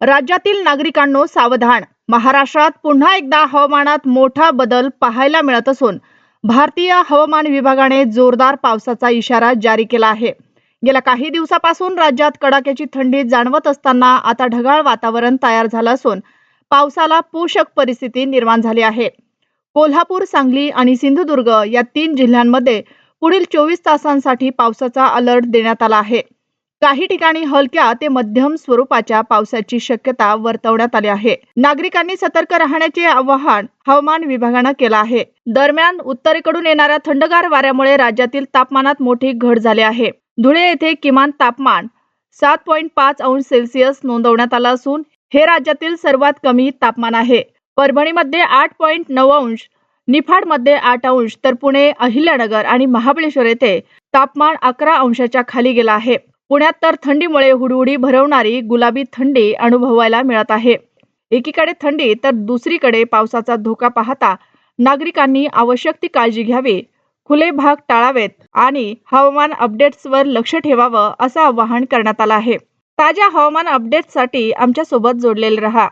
राज्यातील नागरिकांनो सावधान. महाराष्ट्रात पुन्हा एकदा हवामानात मोठा बदल पाहायला मिळत असून भारतीय हवामान विभागाने जोरदार पावसाचा इशारा जारी केला आहे. गेल्या काही दिवसापासून राज्यात कडाक्याची थंडी जाणवत असताना आता ढगाळ वातावरण तयार झालं असून पावसाला पोषक परिस्थिती निर्माण झाली आहे. कोल्हापूर सांगली आणि सिंधुदुर्ग या तीन जिल्ह्यांमध्ये पुढील चोवीस तासांसाठी पावसाचा अलर्ट देण्यात आला आहे. काही ठिकाणी हलक्या ते मध्यम स्वरूपाच्या पावसाची शक्यता वर्तवण्यात आली आहे. नागरिकांनी सतर्क राहण्याचे आवाहन हवामान विभागानं केलं आहे. दरम्यान उत्तरेकडून येणाऱ्या थंडगार वाऱ्यामुळे राज्यातील तापमानात मोठी घट झाली आहे. धुळे येथे किमान तापमान सात पॉईंट पाच अंश सेल्सिअस नोंदवण्यात आलं असून हे राज्यातील सर्वात कमी तापमान आहे. परभणीमध्ये आठ पॉईंट नऊ अंश निफाडमध्ये आठ अंश तर पुणे अहिल्यानगर आणि महाबळेश्वर येथे तापमान अकरा अंशाच्या खाली गेलं आहे. पुण्यात तर थंडीमुळे हुडहुडी भरवणारी गुलाबी थंडी अनुभवायला मिळत आहे. एकीकडे थंडी तर दुसरीकडे पावसाचा धोका पाहता नागरिकांनी आवश्यक ती काळजी घ्यावी खुले भाग टाळावेत आणि हवामान अपडेट्सवर लक्ष ठेवावं असं आवाहन करण्यात आलं आहे. ताज्या हवामान अपडेट्ससाठी आमच्यासोबत जोडलेले रहा.